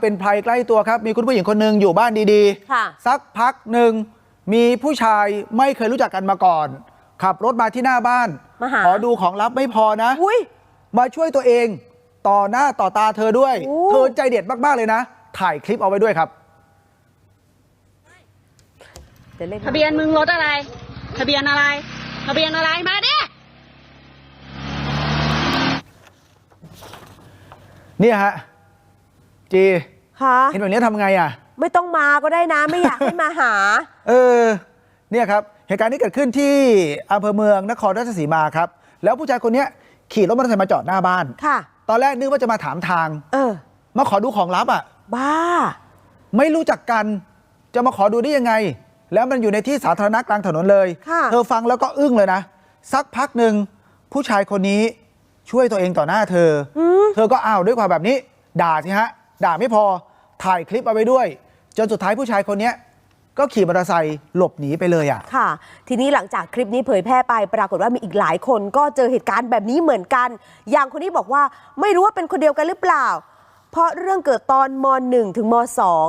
เป็นภัยใกล้ตัวครับ มีคุณผู้หญิงคนหนึ่งอยู่บ้านดีค่ะสักพักหนึ่งมีผู้ชายไม่เคยรู้จักกันมาก่อน ขับรถมาที่หน้าบ้านมาหาขอดูของลับไม่พอนะอุ้ยมาช่วยตัวเอง ต่อหน้าต่อตาเธอด้วยโอ้เธอใจเด็ดมาก ๆ เลยนะ ถ่ายคลิปเอาไว้ด้วยครับเดี๋ยวเล่นทะเบียนมึงรถอะไร ทะเบียนอะไร ทะเบียนอะไรมาดิเนี่ยฮะ จีค่ะเห็นแบบนี้ทำไงอะ ไม่ต้องมาก็ได้นะ ไม่อยากให้มาหา เออ เนี่ยครับ เหตุการณ์นี้เกิดขึ้นที่อำเภอเมืองนครราชสีมาครับ แล้วผู้ชายคนเนี้ยขี่รถมอเตอร์ไซค์มาจอดหน้าบ้าน ค่ะ ตอนแรกนึกว่าจะมาถามทาง เออ มาขอดูของลับอะ บ้า ไม่รู้จักกัน จะมาขอดูได้ยังไง แล้วมันอยู่ในที่สาธารณะกลางถนนเลย ค่ะ เธอฟังแล้วก็อึ้งเลยนะ สักพักหนึ่งผู้ชายคนนี้ช่วยตัวเองต่อหน้าเธออเธอก็อ้าวด้วยความแบบนี้ ด่าสิฮะ ด่าไม่พอถ่ายคลิปเอาไว้ด้วย จนสุดท้ายผู้ชายคนนี้ก็ขี่มอเตอร์ไซค์หลบหนีไปเลยอะ ค่ะ ทีนี้หลังจากคลิปนี้เผยแพร่ไปปรากฏว่ามีอีกหลายคนก็เจอเหตุการณ์แบบนี้เหมือนกัน อย่างคนนี้บอกว่าไม่รู้ว่าเป็นคนเดียวกันหรือเปล่า เพราะเรื่องเกิดตอนม .1 ถึงม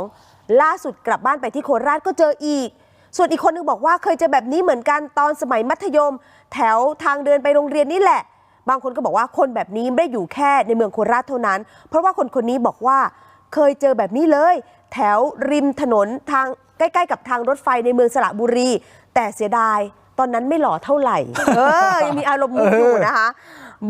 .2 ล่าสุดกลับบ้านไปที่โคราชก็เจออีก ส่วนอีกคนนึงบอกว่าเคยเจอแบบนี้เหมือนกันตอนสมัยมัธยม แถวทางเดินไปโรงเรียนนี่แหละ บางคนก็บอกว่าคนแบบนี้ไม่ได้อยู่แค่ในเมืองโคราชเท่านั้น เพราะว่าคนคนนี้บอกว่าเคยเจอแบบนี้เลย แถวริมถนนทางใกล้ๆ กับทางรถไฟในเมืองสระบุรี แต่เสียดายตอนนั้นไม่หล่อเท่าไหร่ เออ ยังมีอารมณ์มุกอยู่นะคะ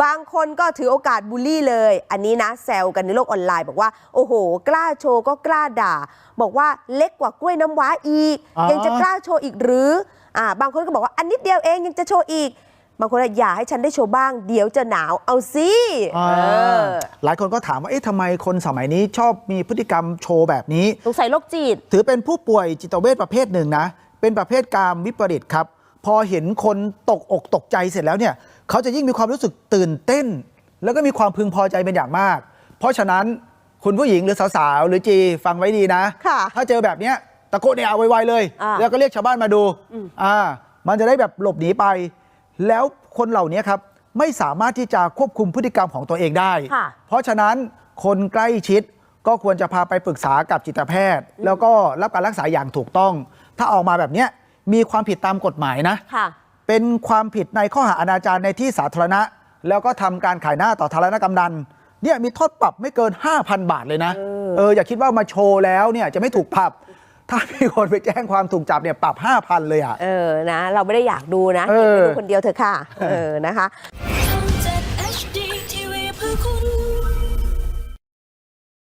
บางคนก็ถือโอกาสบูลลี่เลย อันนี้นะแซวกันในโลกออนไลน์ บอกว่า โอ้โห กล้าโชว์ก็กล้าด่า บอกว่าเล็กกว่ากล้วยน้ำว้าอีกอ๋อยังจะกล้าโชว์อีกหรือ อ่า บางคนก็บอกว่าอันนิดเดียวเองยังจะโชว์อีก บางคนอะอย่าให้ฉันได้โชว์บ้าง เดี๋ยวจะหนาวเอาสิอ่าเออหลายคนก็ถามว่าเอ๊ะทำไมคนสมัยนี้ชอบมีพฤติกรรมโชว์แบบนี้สงสัยโรคจิต ถือเป็นผู้ป่วยจิตเวชประเภทหนึ่งนะ เป็นประเภทกามวิปริตครับ พอเห็นคนตกอกตกใจเสร็จแล้วเนี่ย เขาจะยิ่งมีความรู้สึกตื่นเต้น แล้วก็มีความพึงพอใจเป็นอย่างมาก เพราะฉะนั้นคุณผู้หญิงหรือสาวๆหรือจีฟังไว้ดีนะค่ะถ้าเจอแบบเนี้ยตะโกนเนี่ยเอาไวๆเลยอ่าแล้วก็เรียกชาวบ้านมาดูอ่ามันจะได้แบบหลบหนีไป แล้วคนเหล่านี้ครับไม่สามารถที่จะควบคุมพฤติกรรมของตัวเองได้ ค่ะ เพราะฉะนั้นคนใกล้ชิดก็ควรจะพาไปปรึกษากับจิตแพทย์ แล้วก็รับการรักษาอย่างถูกต้อง ถ้าออกมาแบบเนี้ยมีความผิดตามกฎหมายนะ ค่ะ เป็นความผิดในข้อหาอนาจารในที่สาธารณะ แล้วก็ทำการขายหน้าต่อธารณกำนันเนี่ยมีโทษปรับไม่เกิน 5,000 บาทเลยนะ เออเอออย่าคิดว่ามาโชว์แล้วเนี่ยจะไม่ถูกปรับ ถ้ามีคนไปแจ้งความถูกจับเนี่ยปรับ 5,000 เลยอะ เออ นะ เราไม่ได้อยากดูนะเห็บดูคนเดียวเถอะค่ะ เออ นะคะ